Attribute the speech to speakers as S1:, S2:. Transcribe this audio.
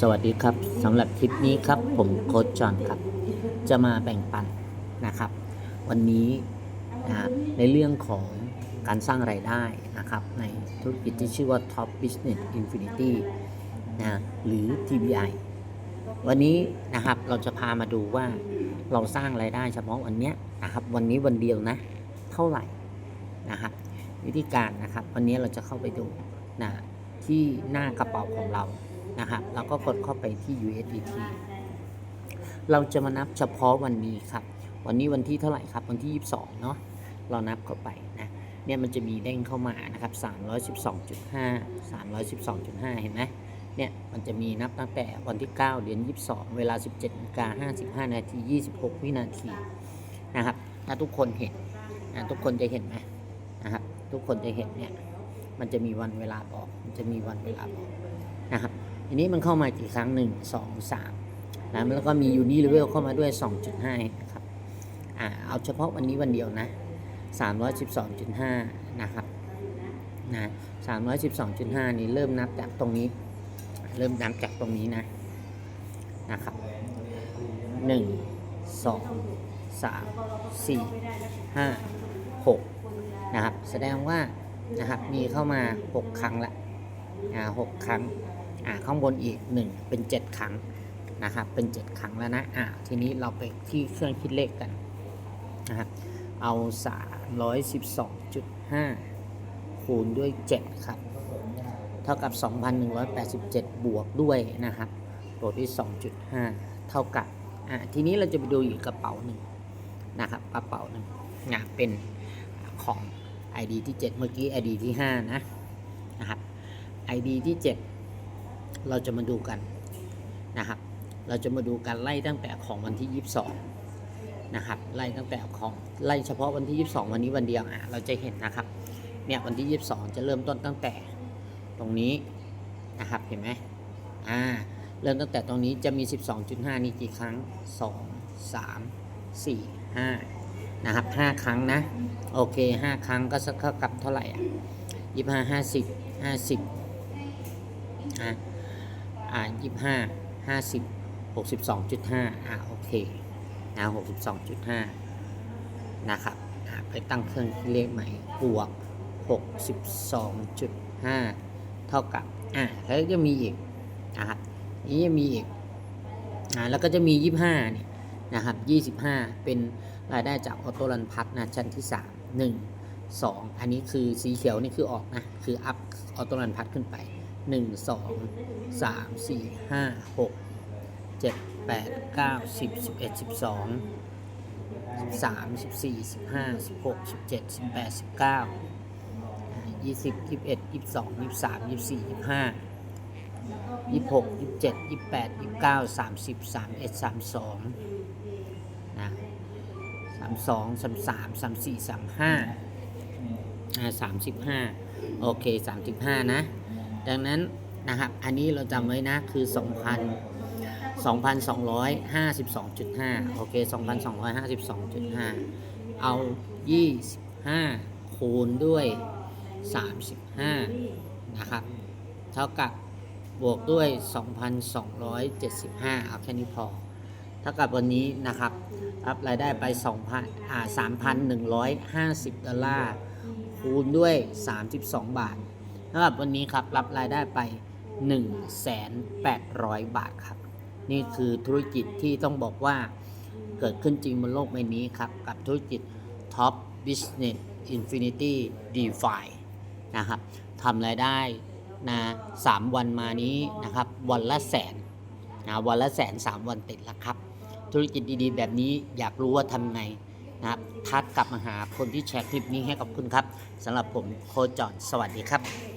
S1: สวัสดีครับสำหรับคลิปนี้ครับ ผมโค้ชจอห์นครับ จะมาแบ่งปันนะครับ วันนี้นะในเรื่องของการสร้างไรายได้นะครับ ในธุรกิจที่ชื่อว่า Top Business Infinity นะหรือ TBI วันนี้นะครับเราจะพามาดูว่าเราสร้างไรายได้เฉพาะวันนี้นะครับวันนี้วันเดียวนะเท่าไหร่นะครับวิธีการนะครับ วันนี้เราจะเข้าไปดูนะที่หน้ากระเป๋าของเรา นะครับแล้วก็กดเข้าไปที่ USDT เราจะมานับเฉพาะวันนี้ครับ วันนี้วันที่เท่าไหร่ครับ วันที่ 22 เนาะเรานับเข้าไปนะเนี่ยมันจะมีเด้งเข้ามานะครับ 312.5 312.5 เห็นไหมเนี่ยมันจะมีนับตั้งแต่วันที่ 9 เดือน 22 เวลา 17นาฬิกา55 นาที 26 วินาทีนะครับ ถ้าทุกคนเห็นนะทุกคนจะเห็นไหมนะครับ ทุกคนจะเห็นเนี่ย มันจะมีวันเวลาบอก มันจะมีวันเวลาบอกนะครับ ทีนี้มันเข้ามากี่ครั้ง1 2 3นะแล้วก็มียูนิเลเวลเข้ามาด้วย 2.5นะครับอ่าเอาเฉพาะวันนี้วันเดียวนะ 312.5 นะครับนะ312.5 นี้เริ่มนับจากตรงนี้ เริ่มนับจากตรงนี้นะนะครับ 1 2 3 4 5 6 นะครับ แสดงว่านะครับมีเข้ามา 6 ครั้งละอ่าหกครั้ง อ่าข้างบนอีก 1 เป็น 7 ครั้งนะครับ เป็น 7 ครั้งแล้วนะอ่าทีนี้เราไปที่เครื่องคิดเลขกันนะครับเอา 312.5 คูณด้วย 7 ครับ เท่ากับ 2,187 บวกด้วยนะครับบวกด้วย 2.5 เท่ากับอ่าทีนี้เราจะไปดูอีกกระเป๋าหนึ่งนะครับกระเป๋าหนึ่งนะเป็นของ ID ที่ 7 เมื่อกี้ ID ที่ 5 นะนะครับ ID ที่ 7 เราจะมาดูกันนะครับ เราจะมาดูกันไล่ตั้งแต่ของวันที่ 22 นะครับ ไล่ตั้งแต่ของไล่เฉพาะวันที่ 22 วันนี้วันเดียวอะเราจะเห็นนะครับ เนี่ยวันที่ 22 จะเริ่มต้นตั้งแต่ตรงนี้นะครับ เห็นไหมอ่า เริ่มตั้งแต่ตรงนี้จะมี 12.5 นี่กี่ครั้ง 2 3 4 5 นะครับ 5 ครั้งนะ โอเค 5 ครั้งก็สักเท่ากับเท่าไหร่อะยี่ห้าห้าสิบห้าสิบอะ อ่ายี่ห้าห้าสิบหกสิบสองจุดห้าอะโอเคนะหกสิบสองจุดห้านะครับอะไปตั้งเครื่องคิดเลขใหม่บวกหกสิบสองจุดห้าเท่ากับอะแล้วจะมีอีกนะครับนี้ยังมีอีกอ่าแล้วก็จะมียี่ห้าเนี่ยนะครับยี่สิบห้าเป็นรายได้จากออโต้รันพัทนะชั้นที่3 1 2อันนี้คือสีเขียวนี่คือออกนะคืออัพออโต้รันพัทขึ้นไป หนึ่งสองสามสี่ห้าหกเจ็ดแปดเก้าสิบสิบเอ็ดสิบสองสามสิบสี่สิบห้าสิบหกสิบเจ็ดสิบแปดสิบเก้ายี่สิบยี่สิบเอ็ดยี่สิบสองยี่สิบสามยี่สิบสี่ยี่สิบห้ายี่สิบหกยี่สิบเจ็ดยี่สิบแปดยี่สิบเก้าสามสิบสามเอ็ดสามสองนะสามสองสามสามสามสี่สามห้าสามสิบห้าโอเคสามสิบห้านะ องพันสองร้อยห้าสิบสองจุดห้าเอายี่สิบห้าคูณด้วยสามสิบห้านะครับ เท่ากับบวกด้วย 2,275 เอาแค่นี้พอ เท่ากับวันนี้นะครับ รับรายได้ไป 2,000อ่า3,150 ดอลลาร์ คูณด้วย 32 บาท เท่ากับวันนี้ครับรับรายได้ไป 1,800 บาทครับ นี่คือธุรกิจที่ต้องบอกว่าเกิดขึ้นจริงบนโลกใบนี้ครับ กับธุรกิจ Top Business Infinity DeFi นะครับทำรายได้นะสามวันมานี้นะครับ วันละแสนนะวันละแสนสามวันติดล้วครับ ธุรกิจดีๆ แบบนี้อยากรู้ว่าทำไงนะครับทักกลับมาหาคนที่แชร์คลิปนี้ให้กับคุณครับสำหรับผมโคจอนสวัสดีครับ